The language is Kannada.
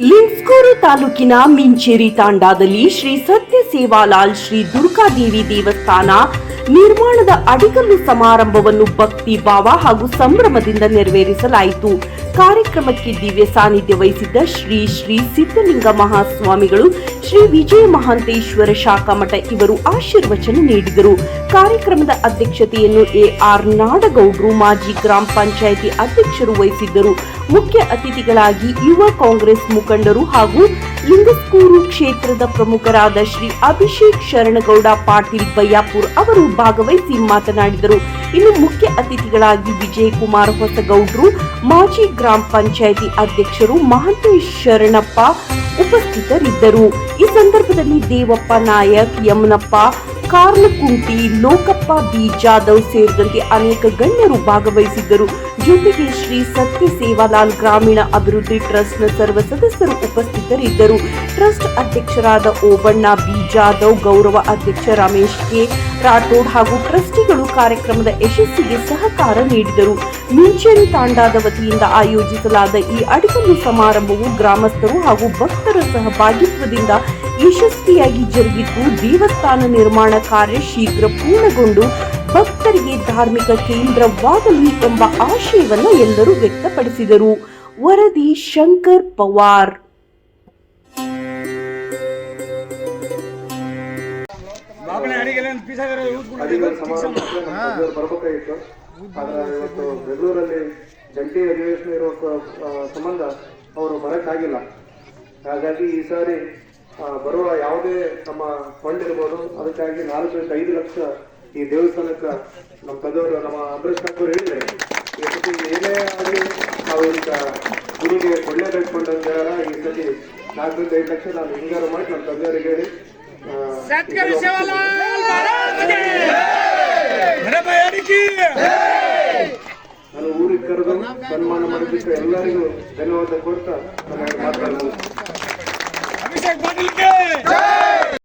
ಲಿಂಗ್ಸ್ಕೂರು ತಾಲೂಕಿನ ಮಿಂಚೇರಿ ತಾಂಡಾದಲ್ಲಿ ಶ್ರೀ ಸತ್ಯ ಸೇವಾಲಾಲ್ ಶ್ರೀ ದುರ್ಗಾದೇವಿ ದೇವಸ್ಥಾನ ನಿರ್ಮಾಣದ ಅಡಿಗಲ್ಲು ಸಮಾರಂಭವನ್ನು ಭಕ್ತಿ ಭಾವ ಹಾಗೂ ಸಂಭ್ರಮದಿಂದ ನೆರವೇರಿಸಲಾಯಿತು. ಕಾರ್ಯಕ್ರಮಕ್ಕೆ ದಿವ್ಯ ಸಾನ್ನಿಧ್ಯ ವಹಿಸಿದ್ದ ಶ್ರೀ ಶ್ರೀ ಸಿದ್ಧಲಿಂಗ ಮಹಾಸ್ವಾಮಿಗಳು, ಶ್ರೀ ವಿಜಯ ಮಹಾಂತೇಶ್ವರ ಶಾಖಾಮಠ ಇವರು ಆಶೀರ್ವಚನ ನೀಡಿದರು. ಕಾರ್ಯಕ್ರಮದ ಅಧ್ಯಕ್ಷತೆಯನ್ನು ಎಆರ್ ನಾಡಗೌಡರು ಮಾಜಿ ಗ್ರಾಮ ಪಂಚಾಯಿತಿ ಅಧ್ಯಕ್ಷರು ವಹಿಸಿದ್ದರು. ಮುಖ್ಯ ಅತಿಥಿಗಳಾಗಿ ಯುವ ಕಾಂಗ್ರೆಸ್ ಮುಖಂಡರು ಹಾಗೂ ಲಿಂಗಸ್ಕೂರು ಕ್ಷೇತ್ರದ ಪ್ರಮುಖರಾದ ಶ್ರೀ ಅಭಿಷೇಕ್ ಶರಣಗೌಡ, ಪಾಟೀಲ್ ಬಯ್ಯಾಪುರ್ ಅವರು ಭಾಗವಹಿಸಿ ಮಾತನಾಡಿದರು. ಇನ್ನು ಮುಖ್ಯ ಅತಿಥಿಗಳಾಗಿ ವಿಜಯಕುಮಾರ್ ಹೊಸಗೌಡ್ರು, ಮಾಜಿ ಗ್ರಾಮ ಪಂಚಾಯಿತಿ ಅಧ್ಯಕ್ಷರು ಮಹಂತೇಶ್ ಶರಣಪ್ಪ ಉಪಸ್ಥಿತರಿದ್ದರು. ಈ ಸಂದರ್ಭದಲ್ಲಿ ದೇವಪ್ಪ ನಾಯಕ್, ಯಮನಪ್ಪ ಕಾರ್ಲಕುಂಟಿ ಲೋಕಪ್ಪ ಬಿ ಜಾಧವ್ ಸೇರಿದಂತೆ ಅನೇಕ ಗಣ್ಯರು ಭಾಗವಹಿಸಿದ್ದರು. ಜೊತೆಗೆ ಶ್ರೀ ಸತ್ಯ ಸೇವಾಲಾಲ್ ಗ್ರಾಮೀಣ ಅಭಿವೃದ್ಧಿ ಟ್ರಸ್ಟ್ನ ಸರ್ವ ಸದಸ್ಯರು ಉಪಸ್ಥಿತರಿದ್ದರು. ಟ್ರಸ್ಟ್ ಅಧ್ಯಕ್ಷರಾದ ಓಬಣ್ಣ ಬಿ ಜಾಧವ್, ಗೌರವ ಅಧ್ಯಕ್ಷ ರಮೇಶ್ ಕೆ. ರಾಠೋಡ್ ಹಾಗೂ ಟ್ರಸ್ಟಿಗಳು ಕಾರ್ಯಕ್ರಮದ ಯಶಸ್ಸಿಗೆ ಸಹಕಾರ ನೀಡಿದರು. ಮಿಂಚೇರಿ ತಾಂಡಾದ ವತಿಯಿಂದ ಆಯೋಜಿಸಲಾದ ಈ ಅಡಿಗಲ್ಲು ಸಮಾರಂಭವು ಗ್ರಾಮಸ್ಥರು ಹಾಗೂ ಭಕ್ತರ ಸಹಭಾಗಿತ್ವದಿಂದ ಯಶಸ್ವಿಯಾಗಿ ಜರುಗಿದ್ದು, ದೇವಸ್ಥಾನ ನಿರ್ಮಾಣ ಕಾರ್ಯ ಶೀಘ್ರ ಪೂರ್ಣಗೊಂಡು ಭಕ್ತರಿಗೆ ಧಾರ್ಮಿಕ ಕೇಂದ್ರವಾಗಲಿ ಎಂಬ ಆಶಯವನ್ನು ಎಲ್ಲರೂ ವ್ಯಕ್ತಪಡಿಸಿದರು. ವರದಿ ಶಂಕರ್ ಪವಾರ್. ಅಡಿಗೆಲ್ಲ ಬರ್ಬೇಕಾಗಿತ್ತು. ಆದ್ರೆ ಇವತ್ತು ಬೆಂಗಳೂರಲ್ಲಿ ಜಂಟಿ ಅಧಿವೇಶನ ಇರೋ ಸಂಬಂಧ ಅವರು ಬರೋಕ್ಕಾಗಿಲ್ಲ. ಹಾಗಾಗಿ ಈ ಸಾರಿ ಬರುವ ಯಾವುದೇ ನಮ್ಮ ಫಂಡ್ ಇರ್ಬೋದು ಅದಕ್ಕಾಗಿ ನಾಲ್ಕರಿಂದ ಐದು ಲಕ್ಷ ಈ ದೇವಸ್ಥಾನಕ್ಕೆ ನಮ್ಮ ತಂದೆಯವರು ನಮ್ಮ ಅಂಬರೀಶ್ ಠಾಕೂರ್ ಸತಿ ಏನೇ ಆಗಲಿ ನಾವು ಈಗ ಗುರುಗೆ ಕೊಳ್ಳೆ ಅಂತ ಹೇಳಲ್ಲ. ಈ ಸತಿ ನಾಲ್ಕರಿಂದ ಐದು ಲಕ್ಷ ನಾನು ಹಿಂಗಾರು ಮಾಡಿ ನಮ್ಮ ತಂದೆಯವರಿಗೆ ಹೇಳಿ ನಾನು ಊರಿಗೆ ಕರೆದು ಸನ್ಮಾನ ಮಾಡಿದ್ದಕ್ಕೆ ಎಲ್ಲರಿಗೂ ಧನ್ಯವಾದ ಕೊಡ್ತಾ ನಾನು ಮಾತಾಡ್ಬೋದು ಅಭಿಷೇಕ್